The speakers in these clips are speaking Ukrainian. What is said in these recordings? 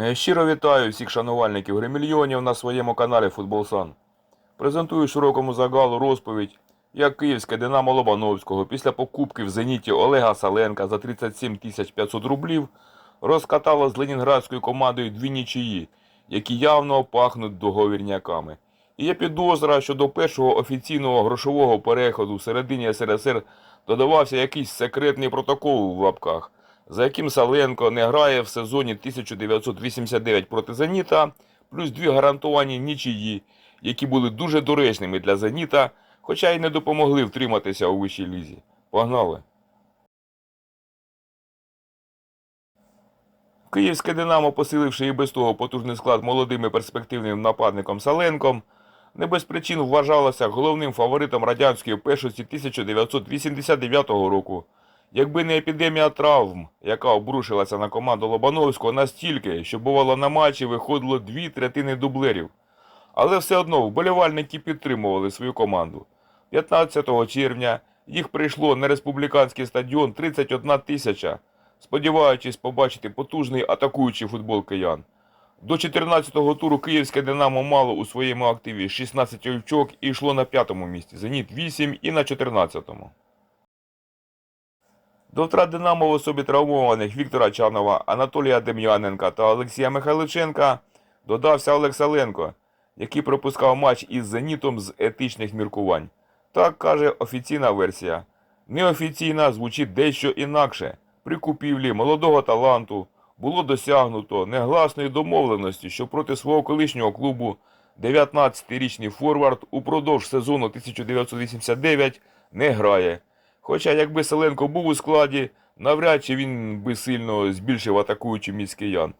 Е, Щиро вітаю всіх шанувальників гримільйонів на своєму каналі Футболсан. Презентую широкому загалу розповідь, як київське Динамо Лобановського після покупки в Зеніті Олега Саленка за 37 500 рублів розкатало з ленінградською командою дві нічиї, які явно пахнуть договірняками. І є підозра, що до першого офіційного грошового переходу в середині СРСР додавався якийсь секретний протокол в лапках, за яким Саленко не грає в сезоні 1989 проти Зеніта, плюс дві гарантовані нічиї, які були дуже доречними для Зеніта, хоча й не допомогли втриматися у вищій лізі. Погнали! Київське Динамо, посиливши і без того потужний склад молодим і перспективним нападником Саленком, не без причин вважалося головним фаворитом радянської першості 1989 року. Якби не епідемія травм, яка обрушилася на команду Лобановського настільки, що бувало на матчі виходило дві третини дублерів. Але все одно вболівальники підтримували свою команду. 15 червня їх прийшло на республіканський стадіон 31 тисяча, сподіваючись побачити потужний атакуючий футбол киян. До 14-го туру київське Динамо мало у своєму активі 16 очок і йшло на п'ятому місці, Зеніт 8 і на 14-му. До втрат Динамо в особі травмованих Віктора Чанова, Анатолія Дем'яненка та Олексія Михайличенка додався Олег Саленко, який пропускав матч із Зенітом з етичних міркувань. Так каже офіційна версія. Неофіційна звучить дещо інакше. При купівлі молодого таланту було досягнуто негласної домовленості, що проти свого колишнього клубу 19-річний форвард упродовж сезону 1989 не грає. Хоча якби Селенко був у складі, навряд чи він би сильно збільшив атакуючу міськиян.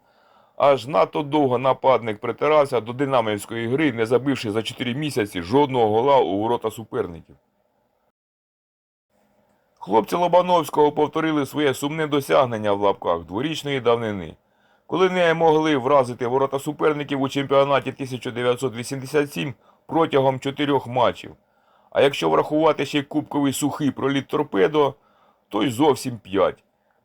Аж надто довго нападник притирався до динамівської гри, не забивши за 4 місяці жодного гола у ворота суперників. Хлопці Лобановського повторили своє сумне досягнення в лапках дворічної давнини. Коли не могли вразити ворота суперників у чемпіонаті 1987 протягом чотирьох матчів. А якщо врахувати ще й кубковий сухий проліт торпедо, то й зовсім 5.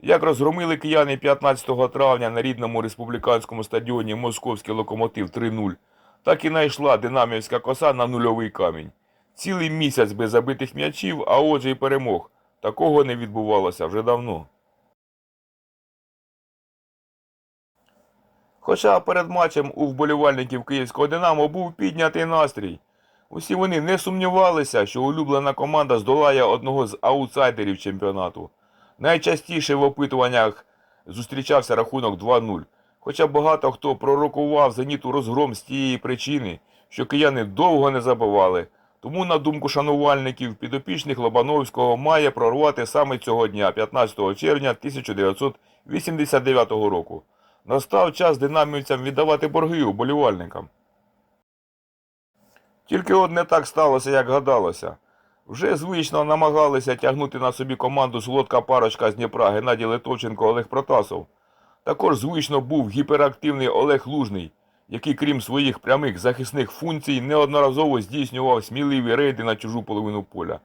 Як розгромили кияни 15 травня на рідному республіканському стадіоні Московський локомотив 3-0, так і найшла динамівська коса на нульовий камінь. Цілий місяць без забитих м'ячів, а отже й перемог. Такого не відбувалося вже давно. Хоча перед матчем у вболівальників київського Динамо був піднятий настрій. Усі вони не сумнівалися, що улюблена команда здолає одного з аутсайдерів чемпіонату. Найчастіше в опитуваннях зустрічався рахунок 2-0. Хоча багато хто пророкував «Зеніту» розгром з тієї причини, що кияни довго не забивали. Тому, на думку шанувальників, підопічних Лобановського має прорвати саме цього дня, 15 червня 1989 року. Настав час динамівцям віддавати борги уболівальникам. Тільки от не так сталося, як гадалося. Вже звично намагалися тягнути на собі команду солодка парочка з Дніпра Геннадій Литовченко Олег Протасов. Також звично був гіперактивний Олег Лужний, який, крім своїх прямих захисних функцій, неодноразово здійснював сміливі рейди на чужу половину поля.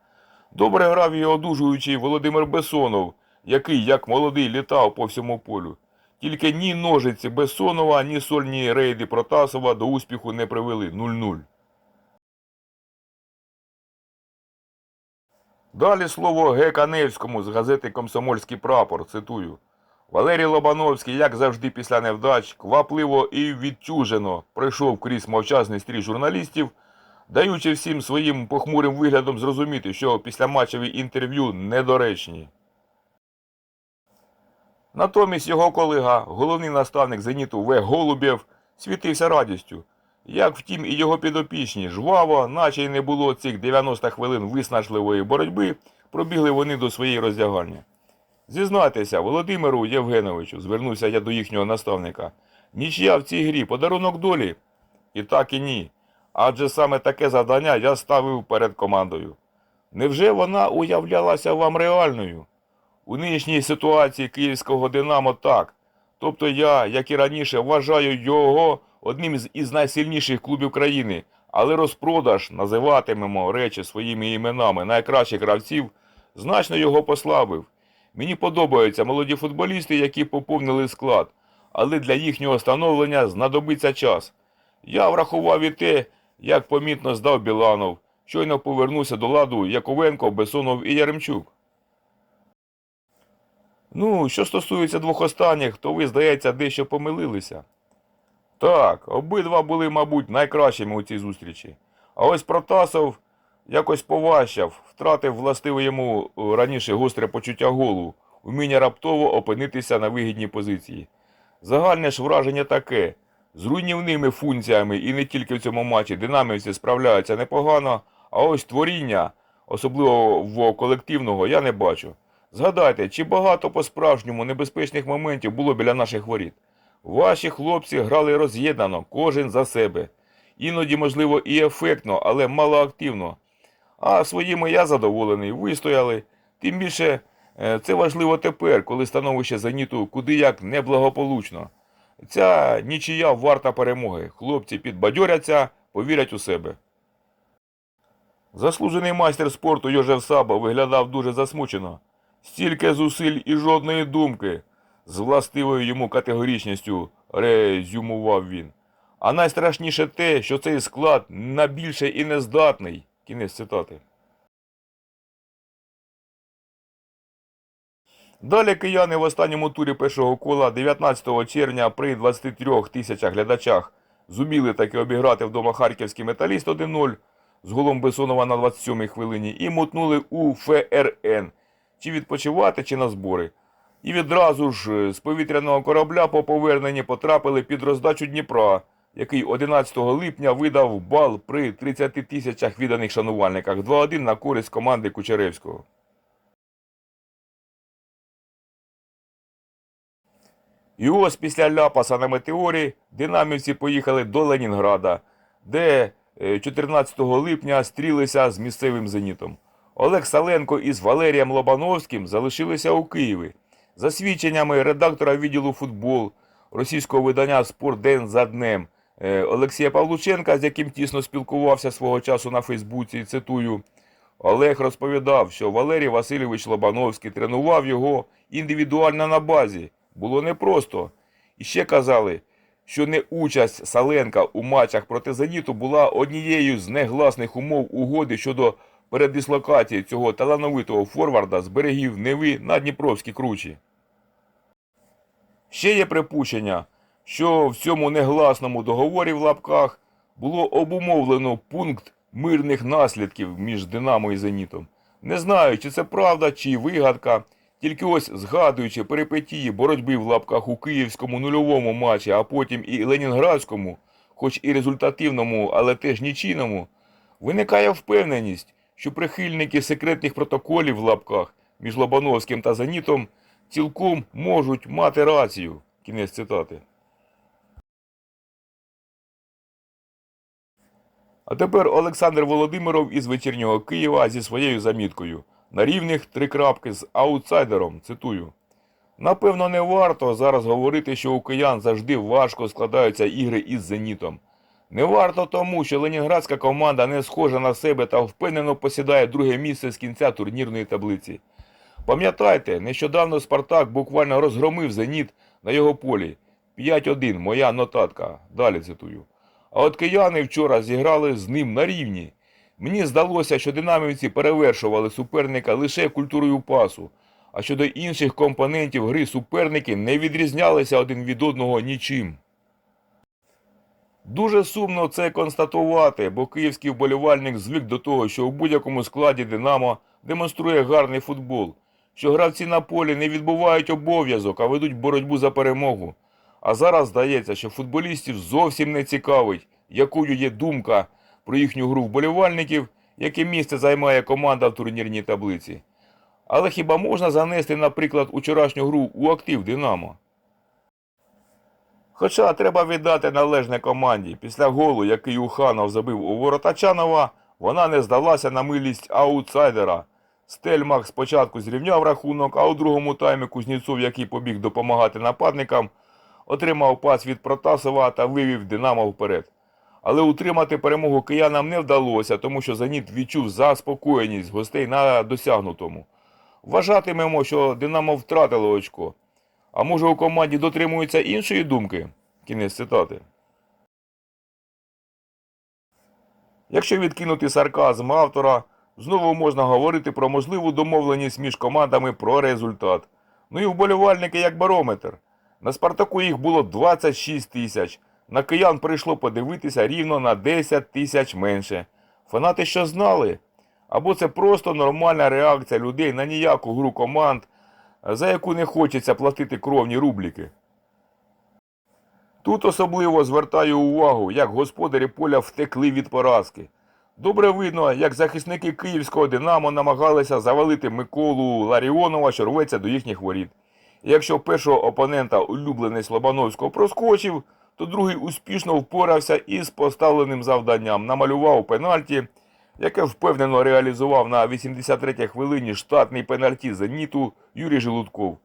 Добре грав і одужуючий Володимир Бесонов, який, як молодий, літав по всьому полю. Тільки ні ножиці Бессонова, ні сольні рейди Протасова до успіху не привели 0-0. Далі слово Г. Каневському з газети Комсомольський прапор, цитую. Валерій Лобановський, як завжди після невдач, квапливо і відчужено пройшов крізь мовчазний стрій журналістів, даючи всім своїм похмурим виглядом зрозуміти, що післяматчеві інтерв'ю недоречні. Натомість його колега, головний наставник «Зеніту» В. Голубєв, світився радістю. Як втім і його підопічні, жваво, наче й не було цих 90 хвилин виснажливої боротьби, пробігли вони до своєї роздягальні. Зізнайтеся, Володимиру Євгеновичу, звернувся я до їхнього наставника. Нічия в цій грі подарунок долі? І так і ні. Адже саме таке завдання я ставив перед командою. Невже вона уявлялася вам реальною? У нинішній ситуації київського Динамо так. Тобто я, як і раніше, вважаю його одним із найсильніших клубів країни, але розпродаж називатимемо речі своїми іменами найкращих гравців, значно його послабив. Мені подобаються молоді футболісти, які поповнили склад, але для їхнього становлення знадобиться час. Я врахував і те, як помітно здав Біланов. Щойно повернувся до ладу Яковенко, Бесонов і Яремчук. Ну, що стосується двох останніх, то ви, здається, дещо помилилися. Так, обидва були, мабуть, найкращими у цій зустрічі. А ось Протасов якось поважчав, втратив властиве йому е, раніше гостре почуття голу, вміння раптово опинитися на вигідній позиції. Загальне ж враження таке. З руйнівними функціями і не тільки в цьому матчі динамівці справляються непогано, а ось творіння, особливо в колективного, я не бачу. Згадайте, чи багато по-справжньому небезпечних моментів було біля наших воріт. Ваші хлопці грали роз'єднано, кожен за себе. Іноді, можливо, і ефектно, але малоактивно. А своїми я задоволений, вистояли. Тим більше е, це важливо тепер, коли становище зеніту куди як неблагополучно. Ця нічия варта перемоги. Хлопці підбадьоряться, повірять у себе. Заслужений майстер спорту Йожев Саба виглядав дуже засмучено. Стільки зусиль і жодної думки, з властивою йому категорічністю резюмував він. А найстрашніше те, що цей склад на більше і не здатний. Кінець цитати. Далі кияни в останньому турі першого кола 19 червня при 23 тисячах глядачах зуміли таки обіграти вдома харківський металіст 1-0 з голом Бесонова на 27-й хвилині і мотнули у ФРН чи відпочивати, чи на збори. І відразу ж е, з повітряного корабля по поверненні потрапили під роздачу Дніпра, який 11 липня видав бал при 30 тисячах відданих шанувальниках 2-1 на користь команди Кучеревського. І ось після ляпаса на метеорі динамівці поїхали до Ленінграда, де е, 14 липня стрілися з місцевим зенітом. Олег Саленко із Валерієм Лобановським залишилися у Києві. За свідченнями редактора відділу футбол російського видання Спорт день за днем е, Олексія Павлученка, з яким тісно спілкувався свого часу на Фейсбуці, цитую, Олег розповідав, що Валерій Васильович Лобановський тренував його індивідуально на базі. Було непросто. І ще казали, що не участь Саленка у матчах проти Зеніту була однією з негласних умов угоди щодо передислокації цього талановитого форварда з берегів Неви на Дніпровській кручі. Ще є припущення, що в цьому негласному договорі в лапках було обумовлено пункт мирних наслідків між Динамо і Зенітом. Не знаю, чи це правда, чи вигадка. Тільки ось згадуючи перипетії боротьби в лапках у київському нульовому матчі, а потім і ленінградському, хоч і результативному, але теж нічийному, виникає впевненість, що прихильники секретних протоколів в лапках між Лобановським та Зенітом цілком можуть мати рацію. Кінець цитати. А тепер Олександр Володимиров із вечірнього Києва зі своєю заміткою. На рівних три крапки з аутсайдером, цитую. Напевно, не варто зараз говорити, що у киян завжди важко складаються ігри із зенітом. Не варто тому, що ленінградська команда не схожа на себе та впевнено посідає друге місце з кінця турнірної таблиці. Пам'ятайте, нещодавно Спартак буквально розгромив зеніт на його полі. 5-1, моя нотатка. Далі цитую. А от кияни вчора зіграли з ним на рівні. Мені здалося, що динамівці перевершували суперника лише культурою пасу, а щодо інших компонентів гри суперники не відрізнялися один від одного нічим. Дуже сумно це констатувати, бо київський вболівальник звик до того, що у будь-якому складі Динамо демонструє гарний футбол, що гравці на полі не відбувають обов'язок, а ведуть боротьбу за перемогу. А зараз здається, що футболістів зовсім не цікавить, якою є думка про їхню гру вболівальників, яке місце займає команда в турнірній таблиці. Але хіба можна занести, наприклад, учорашню гру у актив Динамо? Хоча треба віддати належне команді. Після голу, який Уханов забив у ворота Чанова, вона не здалася на милість аутсайдера. Стельмах спочатку зрівняв рахунок, а у другому таймі Кузнєцов, який побіг допомагати нападникам, отримав пас від Протасова та вивів Динамо вперед. Але утримати перемогу киянам не вдалося, тому що Зеніт відчув заспокоєність гостей на досягнутому. Вважатимемо, що Динамо втратило очко. А може у команді дотримуються іншої думки? Кінець цитати. Якщо відкинути сарказм автора, знову можна говорити про можливу домовленість між командами про результат. Ну і вболівальники як барометр. На Спартаку їх було 26 тисяч. На киян прийшло подивитися рівно на 10 тисяч менше. Фанати що знали? Або це просто нормальна реакція людей на ніяку гру команд, за яку не хочеться платити кровні рубліки. Тут особливо звертаю увагу, як господарі поля втекли від поразки. Добре видно, як захисники київського Динамо намагалися завалити Миколу Ларіонова, що рветься до їхніх воріт. Якщо першого опонента улюблений Слобановського проскочив, то другий успішно впорався із поставленим завданням, намалював пенальті, яке впевнено реалізував на 83-й хвилині штатний пенальті «Зеніту» Юрій Желудков.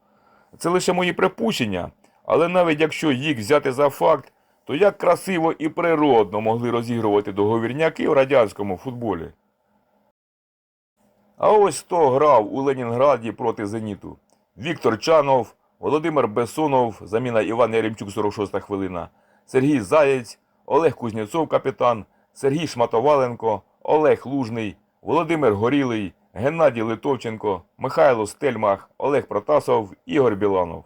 Це лише мої припущення, але навіть якщо їх взяти за факт, то як красиво і природно могли розігрувати договірняки в радянському футболі. А ось хто грав у Ленінграді проти Зеніту. Віктор Чанов, Володимир Бесонов, заміна Іван Яремчук, 46-та хвилина, Сергій Заєць, Олег Кузнєцов, капітан, Сергій Шматоваленко, Олег Лужний, Володимир Горілий, Геннадій Литовченко, Михайло Стельмах, Олег Протасов, Ігор Біланов.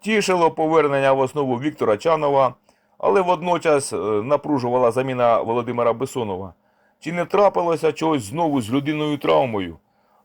Тішило повернення в основу Віктора Чанова, але водночас е, напружувала заміна Володимира Бесонова. Чи не трапилося чогось знову з людиною травмою?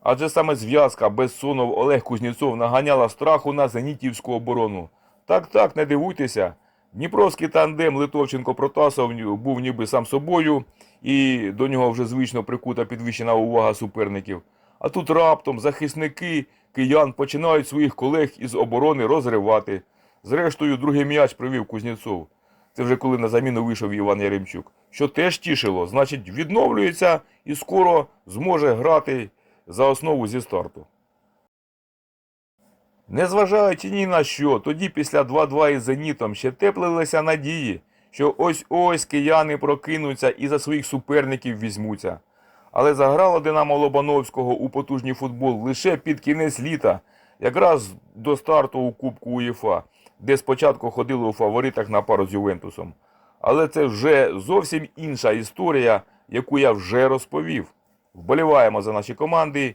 Адже саме зв'язка Бессонов Олег Кузнєцов наганяла страху на зенітівську оборону. Так, так, не дивуйтеся. Дніпровський тандем Литовченко Протасов був ніби сам собою, і до нього вже звично прикута підвищена увага суперників. А тут раптом захисники киян починають своїх колег із оборони розривати. Зрештою, другий м'яч привів Кузнєцов. Це вже коли на заміну вийшов Іван Яремчук. Що теж тішило, значить, відновлюється і скоро зможе грати за основу зі старту. Незважаючи ні на що, тоді після 2-2 із Зенітом ще теплилися надії, що ось-ось кияни прокинуться і за своїх суперників візьмуться. Але заграло Динамо Лобановського у потужній футбол лише під кінець літа, якраз до старту у Кубку УЄФА, де спочатку ходили у фаворитах на пару з Ювентусом. Але це вже зовсім інша історія, яку я вже розповів. Вболіваємо за наші команди.